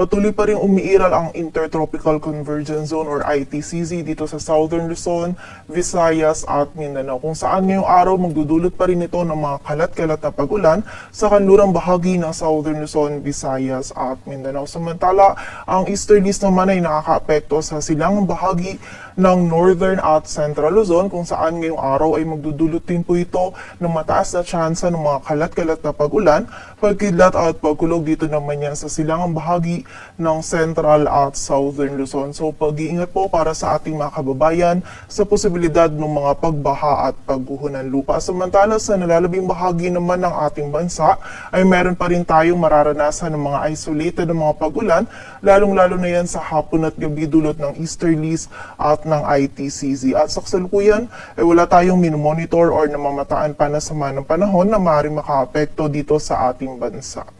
Patuloy pa rin umiiral ang Intertropical Convergence Zone or ITCZ dito sa Southern Luzon, Visayas at Mindanao kung saan ngayong araw magdudulot pa rin ito ng mga kalat-kalat na pag-ulan sa kanlurang bahagi ng Southern Luzon, Visayas at Mindanao. Samantala, ang easterlies naman ay nakakaapekto sa silangang bahagi ng Northern at Central Luzon kung saan ngayong araw ay magdudulot din po ito ng mataas na tsansa ng mga kalat-kalat na pag-ulan, pagkidlat at pagkulog dito naman yan sa silangang bahagi ng Central at Southern Luzon. So pag-iingat po para sa ating mga kababayan sa posibilidad ng mga pagbaha at pagguho ng lupa. Samantala sa nalalabing bahagi naman ng ating bansa ay meron pa rin tayong mararanasan ng mga isolated na mga pag-ulan, lalong-lalo na yan sa hapon at gabi dulot ng easterlies at ng ITCZ. At sa kasalukuyan, ay wala tayong minomonitor or namamataan pa na sama ng panahon na maaaring makaapekto dito sa ating bansa.